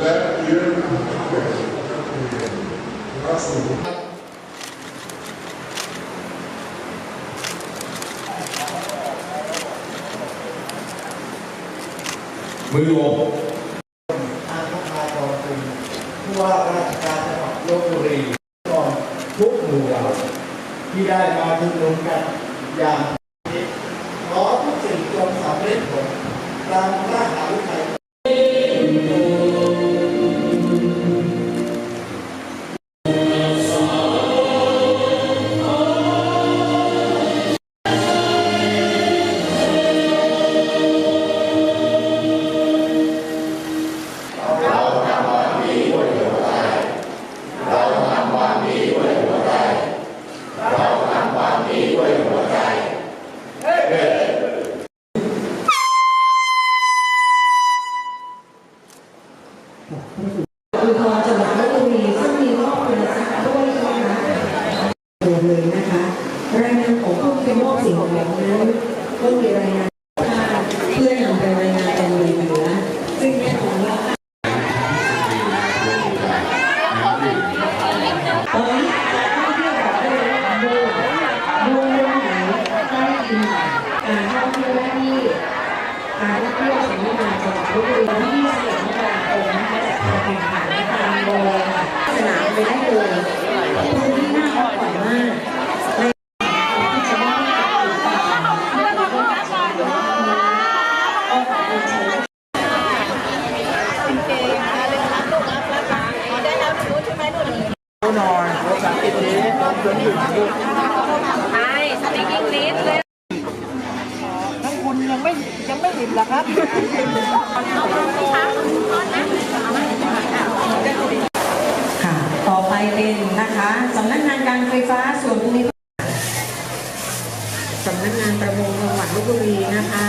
และเลี้ยงอาหารแก่นักสงฆ์มือลงอาคาพรคุณผู้ว่าราชการจังหวัดลบบุรีก่อนทุกหมู่เหล่าที่ได้มาชุมนุมกันอย่าง อุทรจังหวัดลบบุรีซึ่งมีข้อคุณทรัพย์ด้วยนะคะรวมเลยนะคะรายงานของผู้เป็นมอบสิ่งของนั้นก็มีรายงานเพื่อนำไปรายงานเป็นเลยเหลือซึ่งแน่นอนว่าตอนนี้การท่องเที่ยวของเราดูดูเรื่องไหนได้ยินการท่องเที่ยวที่การท่องเที่ยวสำนักงานจังหวัดลบบุรีวันที่21มกราคมนะคะจัดการแข่งขันตามโบค่ะสนาม ไปได้เลยพื้นที่น่าอร่อนมากนที่จะมอบให้กับกลุ่มต่างๆที่มีร่วมกับชาติก็ขอบคุณเชิญใช่สติ๊กอิงลิสเลยทั้งคุณยังไม่ยังไม่อิ่มเหรอครับ ค่ะ ต่อไป เป็นนะคะสำนักงานการไฟฟ้าส่วนภูมิภาคสำนักงานประมงจังหวัดลบบุรีนะคะ